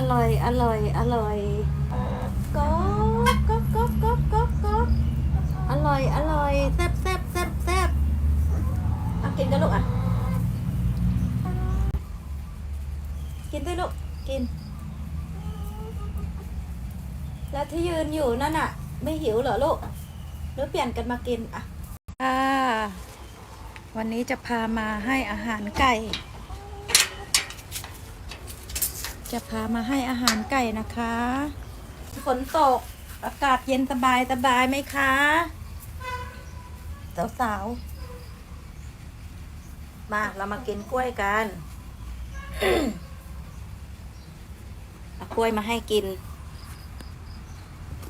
อร่อย อร่อย อร่อยก๊อบก๊อบก๊อบก๊อบก๊อบก๊อร่อย อร่อยแซ่บแซ่บแซ่บแซ่บเอากินกันลูกอะ กินด้วยลูก กิน แล้วที่ยืนอยู่นั่นน่ะ ไม่หิวเหรอลูก หรือเปลี่ยนกันมากินอะ ค่ะ วันนี้จะพามาให้อาหารไก่ จะพามาให้อาหารไก่นะคะฝนตกอากาศเย็นสบายสบายไหมคะสาวสาวมาเรามากินกล้วยกันเอากล้วยมาให้กิน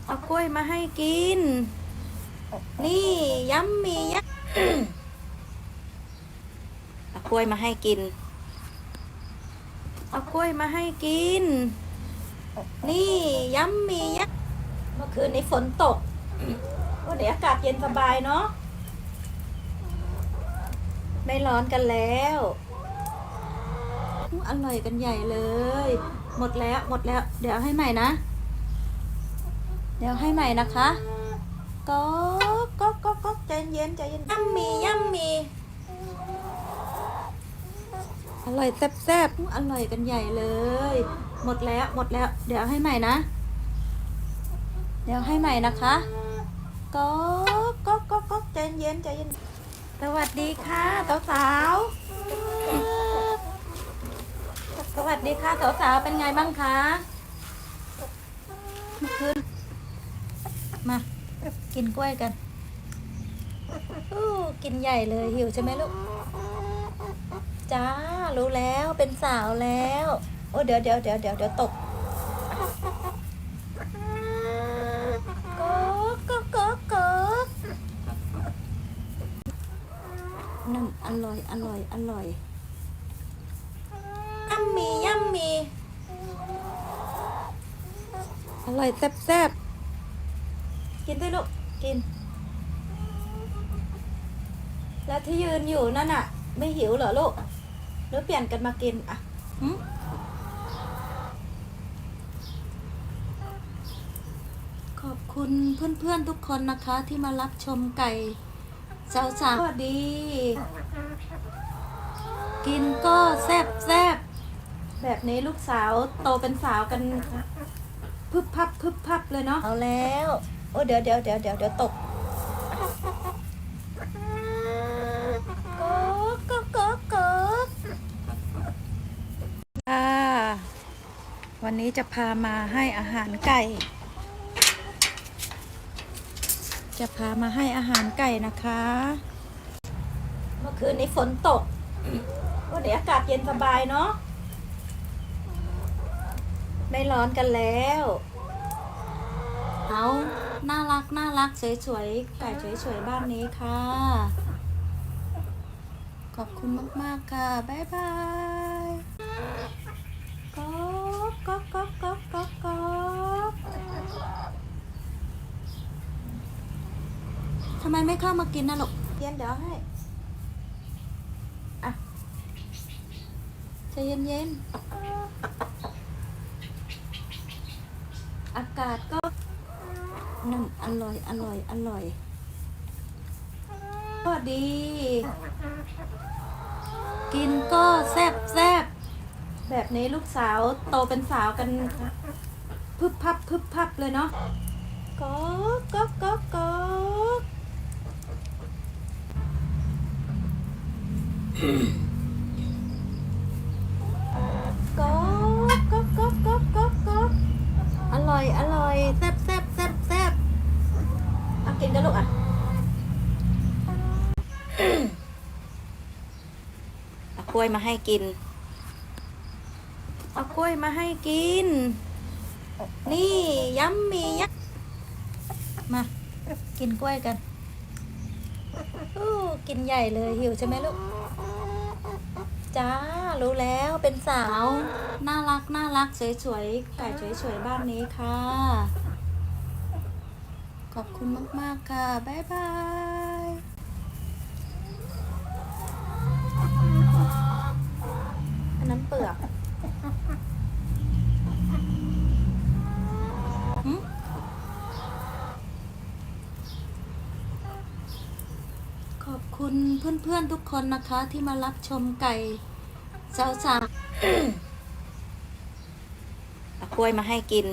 เอากล้วยมาให้กิน นี่ยัมมียัเอากล้วยมาให้กิน เอากล้วยมาให้กิน นี่ยัมมียักเมื่อคืนนี้ฝนตกวันนี้อากาศเย็นสบายเนาะไม่ร้อนกันแล้วอู้อร่อยกันใหญ่เลย หมดแล้วหมดแล้ว เดี๋ยวให้ใหม่นะ เดี๋ยวให้ใหม่นะคะก็ก็ก็ก็ใจเย็นใจเย็นยัมมียัมมี อร่อยแซ่บๆอร่อยกันใหญ่เลย หมดแล้วหมดแล้ว เดี๋ยวให้ใหม่นะ เดี๋ยวให้ใหม่นะคะก็ก็ก็ก็ใจเย็นใจเย็น สวัสดีค่ะสาวสาวๆสวัสดีค่ะสาวสาวๆเป็นไงบ้างคะมื่อคืนมากินกล้วยกันอู้กินใหญ่เลยหิวใช่ไหมลูก จ้า รู้แล้วเป็นสาวแล้ว โอ้เดี๋ยวเดี๋ยวเดี๋ยวเดี๋ยวเดี๋ยวตกก๊กก๊กก๊กก๊กนั่นอร่อย อร่อย อร่อยยัมมียัมมีอร่อยแซ่บแซ่บกินด้วยลูก กิน แล้วที่ยืนอยู่นั่นน่ะ ไม่หิวเหรอลูก หรือเปลี่ยนกันมากินอะหึขอบคุณเพื่อนๆทุกคนนะคะที่มารับชมไก่สาวๆสวัสดี กินก็แซบแซบแบบนี้ลูกสาวโตเป็นสาวกันพึบพับพึบพับเลยเนาะเอาแล้ว โอ้เดี๋ยวเดี๋ยวเดี๋ยวเดี๋ยวเดี๋ยวตกก๊กก๊กก๊กก๊กค่ะ วันนี้จะพามาให้อาหารไก่ จะพามาให้อาหารไก่นะคะ เมื่อคืนนี้ฝนตกวันนี้อากาศเย็นสบายเนาะ ไม่ร้อนกันแล้ว เอาน่ารักน่ารักสวยๆ ไก่สวยๆ บ้านนี้ค่ะ ขอบคุณมากๆค่ะ บ๊ายบายำไมไม่เข้ามากินนะลูกเย็นเดี๋ยวให้อะใจเย็นเย็นอากาศก็นั่นอร่อย อร่อย อร่อยก็ดี กินก็แซ่บแซ่บแบบนี้ลูกสาวโตเป็นสาวกันพึบพับพึบพับเลยเนาะก็ก็ก็ก็ ก็ก็อร่อย อร่อยแซ่บแซ่บแซ่บแซ่บเอากินกันลูกอะเอากล้วยมาให้กิน เอากล้วยมาให้กิน นี่ยัมมียักมา กินกล้วยกัน อู้กินใหญ่เลยหิวใช่ไหมลูก จ้า รู้แล้วเป็นสาว น่ารักน่ารักสวยๆไก่สวยๆบ้านนี้ค่ะ ขอบคุณมากๆค่ะ บ๊ายบายอันนั้นเปลือก อบคุณเพื่อนๆทุกคนนะคะที่มารับชมไก่สาวสาวเอากล้วยมาให้กิน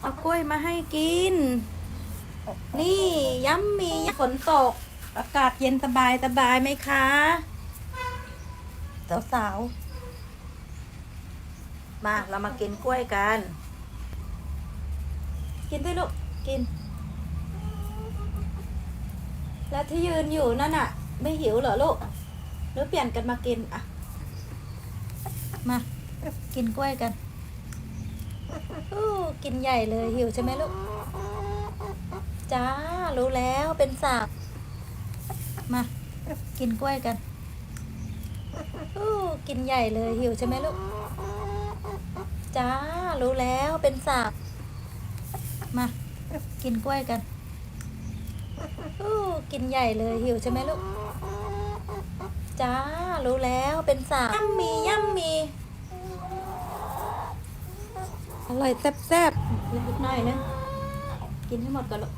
เอากล้วยมาให้กิน นี่ย้ำมีฝนตก อากาศเย็นสบายสบายไหมคะสาวสาวๆมาเรามากินกล้วยกัน กินด้วยลูก กิน แล้วที่ยืนอยู่นั่นน่ะ ไม่หิวเหรอลูกหรือเปลี่ยนกันมากินอะ มากินกล้วยกันอู้กินใหญ่เลยหิวใช่ไหมลูก จ้า รู้แล้วเป็นสาวมา กินกล้วยกันอู้กินใหญ่เลยหิวใช่ไหมลูก จ้า รู้แล้วเป็นสาวมา กินกล้วยกัน อู้กินใหญ่เลยหิวใช่ไหมลูก จ้า รู้แล้วเป็นสาวย่ำมีย่ำมี อร่อยแซ่บๆเล็กหน่อยนึงกินให้หมดก่อนลูก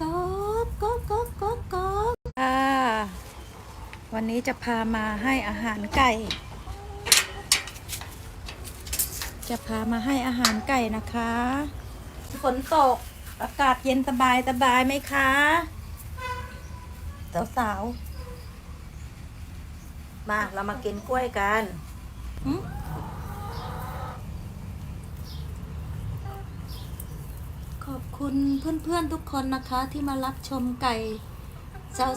กอบกอบกอบกอบกอบค่ะวันนี้จะพามาให้อาหารไก่ จะพามาให้อาหารไก่นะคะ ฝนตก อากาศเย็นสบายสบายไหมคะ สาวสาวมาเรามากินกล้วยกันขอบคุณเพื่อนๆทุกคนนะคะ ที่มารับชมไก่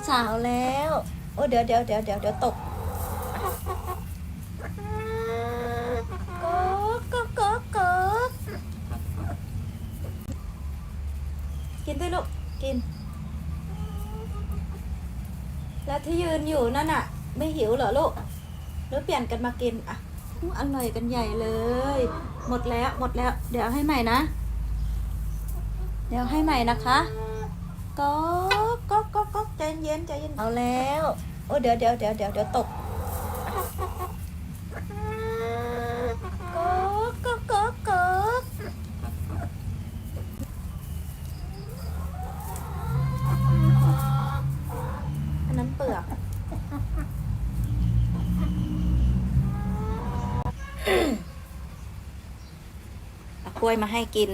สาวๆแล้ว โอ้เดี๋ยวเดี๋ยวเดี๋ยวเดี๋ยวเดี๋ยวตกอกก๊อกก๊อกก๊อกกิ นด้วยลูก กิน แล้วที่ยืนอยู่นั่นน่ะ ไม่หิวเหรอลูกหรือเปลี่ยนกันมากินอะอร่อยกันใหญ่เลย หมดแล้วหมดแล้ว เดี๋ยวให้ใหม่นะ เดี๋ยวให้ใหม่นะคะก็ก็ก็ก็ใจเย็นใจเย็นเอาแล้ว โอ้เดี๋ยวเดี๋ยวเดี๋ยวเดี๋ยวเดี๋ยวตกก็ก็ก็อั นั้นเปลือก เอากล้วยมาให้กิน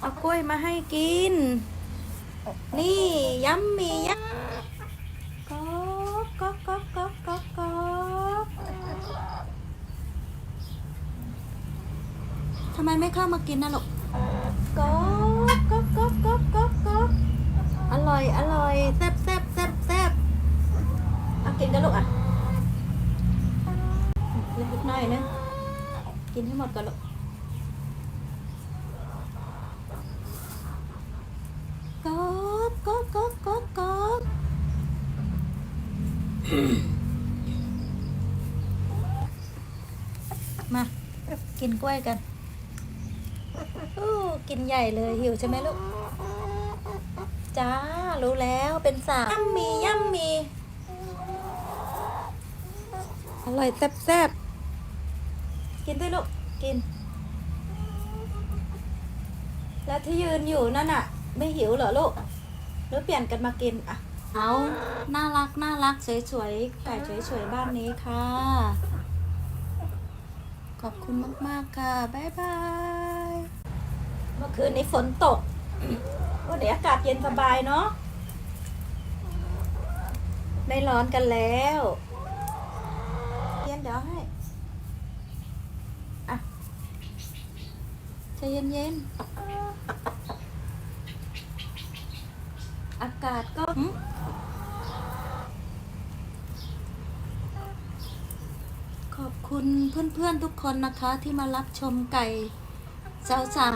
เอากล้วยมาให้กิน นี่ย้ำมียักษ์ก๊อกก๊อกก๊อกก๊อกก๊อกก๊อกทำไมไม่เข้ามากินนะลูกก๊อกก๊อกก๊อกก๊อกก๊อก อร่อย อร่อยแซ่บแซ่บแซ่บแซ่บเอากินกันลูกอะเล็กน้อยนึงกินให้หมดก่อนลูกกอบกอบกอบกอบกอบมา กินกล้วยกันอู้กินใหญ่เลยหิวใช่ไหมลูก จ้า รู้แล้วเป็นสาวย่ำมีย่ำมี อร่อยแซ่บๆ กินด้วยลูก กิน แล้วที่ยืนอยู่นั่นน่ะ ไม่หิวเหรอลูก หรือเปลี่ยนกันมากินอะ เอาน่ารักน่ารักสวยๆ ไก่สวยๆ บ้านนี้ค่ะ ขอบคุณมากๆค่ะ บ๊ายบาย เมื่อคืนนี้ฝนตก วันนี้อากาศเย็นสบายเนาะไม่ร้อนกันแล้วเย็นเดี๋ยวให้อะใจเย็นๆอากาศก็ขอบคุณเพื่อนๆทุกคนนะคะที่มารับชมไก่สาวสา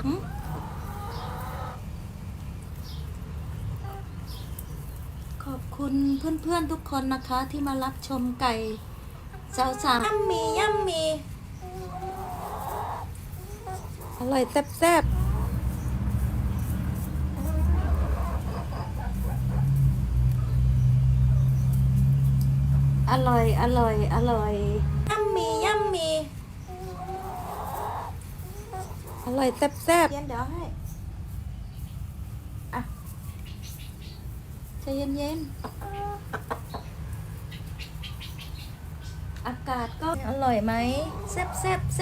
ขอบคุณเพื่อนๆทุกคนนะคะที่มารับชมไก่สาวสามย่ำมีย่ำมีอร่อยแซ่บๆอร่อย อร่อย อร่อยย่ำมีย่ำมีออร่อยแซ่บๆเย็นเดี๋ยวให้ อะใจ เย็นๆ อากาศก็อร่อยไหมแซ่บๆ